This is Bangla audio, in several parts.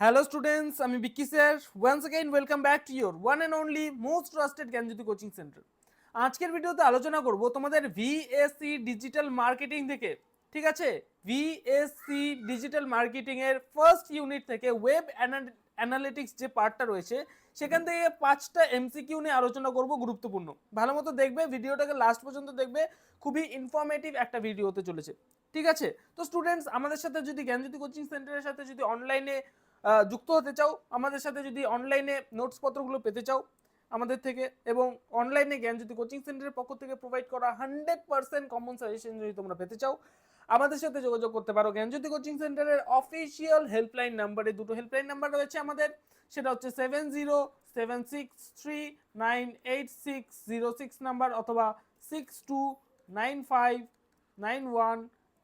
হ্যালো স্টুডেন্টস আমি Vicky sir once again welcome back to your one and only most trusted Gyanjyoti coaching centre আজকের ভিডিওতে আলোচনা করব তোমাদের ভিএসসি ডিজিটাল মার্কেটিং থেকে, ঠিক আছে? ভিএসসি ডিজিটাল মার্কেটিংয়ের ফার্স্ট ইউনিট থেকে ওয়েব অ্যানালিটিক্স যে পার্টটা রয়েছে, সেখান থেকে পাঁচটা এমসিকিউ নিয়ে আলোচনা করব গুরুত্বপূর্ণ। ভালো মতো দেখবে, ভিডিওটাকে লাস্ট পর্যন্ত দেখবে, খুবই ইনফরমেটিভ একটা ভিডিও হতে চলেছে, ঠিক আছে? তো স্টুডেন্টস আমাদের সাথে যদি জ্ঞানজ্যোতি কোচিং সেন্টারের সাথে যদি অনলাইনে যুক্ত হতে চাও, আমাদের সাথে যদি অনলাইনে নোটস পত্রগুলো পেতে চাও আমাদের থেকে এবং অনলাইনে জ্ঞানজ্যোতি কোচিং সেন্টারের পক্ষ থেকে প্রোভাইড করা হান্ড্রেড পার্সেন্ট কমন সাজেশন যদি তোমরা পেতে চাও, আমাদের সাথে যোগাযোগ করতে পারো। জ্ঞানজ্যোতি কোচিং সেন্টারের অফিসিয়াল হেল্পলাইন নাম্বারে দুটো হেল্পলাইন নাম্বার রয়েছে আমাদের, সেটা হচ্ছে seven zero seven six three nine eight six zero six number অথবা six two nine five nine one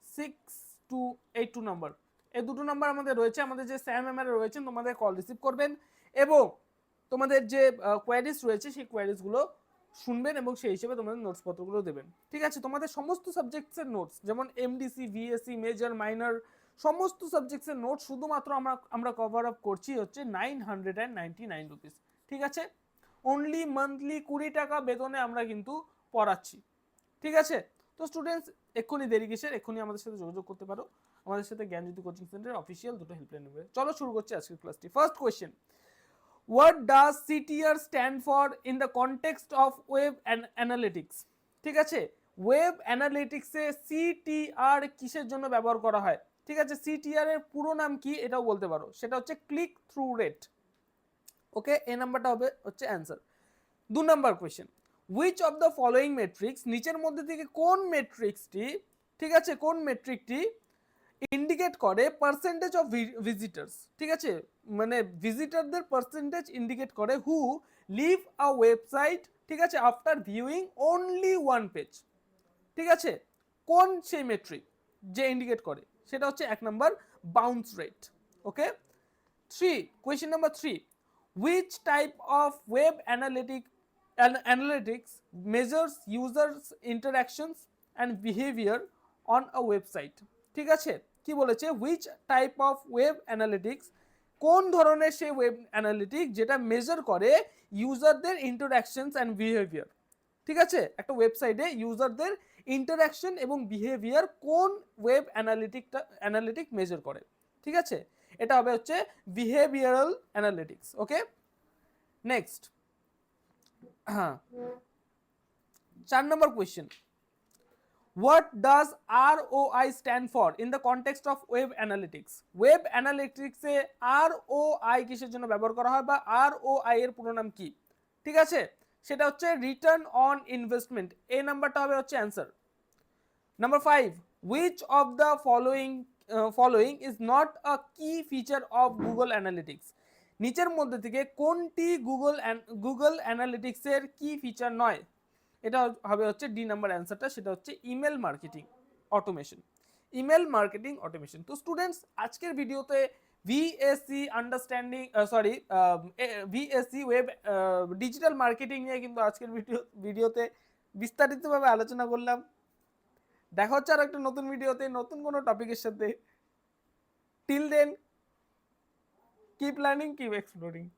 six two eight two number এই দুটো নাম্বার আমাদের রয়েছে, আমাদের যে স্যাম এম রয়েছেন, তোমাদের কল রিসিভ করবেন এবং তোমাদের যে কোয়ারিজ রয়েছে, সেই কোয়ারিজগুলো শুনবেন এবং সেই হিসেবে তোমাদের নোটস পত্রগুলো দেবেন। ঠিক আছে? তোমাদের সমস্ত সাবজেক্টসের নোটস যেমন এমডিসি ভিএসসি মেজর মাইনর সমস্ত সাবজেক্টসের নোট শুধুমাত্র আমরা আমরা কভার আপ করছি হচ্ছে nine hundred and ninety nine rupees ঠিক আছে? অনলি মান্থলি কুড়ি টাকা বেতনে আমরা কিন্তু পড়াচ্ছি। ঠিক আছে? তো স্টুডেন্টস এক্ষুনি দেরি কিসের? এক্ষুনি আমাদের সাথে যোগাযোগ করতে পারো। আমাদের সাথে জ্ঞানজ্যোতি কোচিং সেন্টার অফিসিয়াল দুটো হেল্পলাইন নেবে চলো শুরু করছি আজকের ক্লাসটি first question what does CTR stand for in the context of web analytics ঠিক আছে? ওয়েব অ্যানালিটিক্সে সিটিআর কিসের জন্য ব্যবহার করা হয়? ঠিক আছে? সিটিআর এর পুরো নাম কি এটাও বলতে পারো। সেটা হচ্ছে ক্লিক থ্রু রেট ওকে এই নাম্বারটা হবে হচ্ছে অ্যান্সার দু number question which of the following metrics নিচের মধ্যে থেকে কোন মেট্রিক্সটি ঠিক আছে, কোন মেট্রিকটি ইন্ডিকেট করে পার্সেন্টেজ অফ ভিজিটার্স ঠিক আছে? মানে ভিজিটারদের পার্সেন্টেজ ইন্ডিকেট করে হু লিভ আ ওয়েবসাইট ঠিক আছে after viewing only one page ঠিক আছে? কোন সেই মেট্রিক যে ইন্ডিকেট করে? সেটা হচ্ছে এক number bounce rate okay three question number three type of web analytic an- analytics, measures users interactions and behavior on a website. ঠিক আছে? কি বলেছে? Which type of web analytics? কোন ধরনের সেই ওয়েব অ্যানালিটিক যেটা মেজার করে ইউজারদের ইন্টারাকশনস অ্যান্ড বিহেভিয়ার ঠিক আছে? একটা ওয়েবসাইটে ইউজারদের ইন্টারাকশন এবং বিহেভিয়ার কোন ওয়েব অ্যানালিটিকটা অ্যানালিটিক মেজার করে? ঠিক আছে? এটা হবে হচ্ছে বিহেভিয়ারাল অ্যানালিটিক্স ওকে নেক্সট হ্যাঁ। চার number question what does R O I stand for in the context of web analytics web অ্যানালিটিক্সে R O I কিসের জন্য ব্যবহার করা হয় বা আর ও আই এর পুরো নাম কি? ঠিক আছে? সেটা হচ্ছে রিটার্ন অন ইনভেস্টমেন্ট এই নাম্বারটা হবে হচ্ছে answer number five which of the following following is not a key feature of Google analytics নিচের মধ্যে থেকে কোনটি গুগল গুগল অ্যানালিটিক্সের কি ফিচার নয়? এটা হবে হচ্ছে ডি নাম্বার অ্যান্সারটা সেটা হচ্ছে email marketing automation email marketing automation তো স্টুডেন্টস আজকের ভিডিওতে VSC understanding sorry VSC web digital marketing নিয়ে কিন্তু আজকের ভিডিও, ভিডিওতে বিস্তারিতভাবে আলোচনা করলাম। দেখা হচ্ছে আর একটা নতুন ভিডিওতে, নতুন কোনো টপিকের সাথে। টিল দেন की प्लानिंग की एक्सप्लोरिंग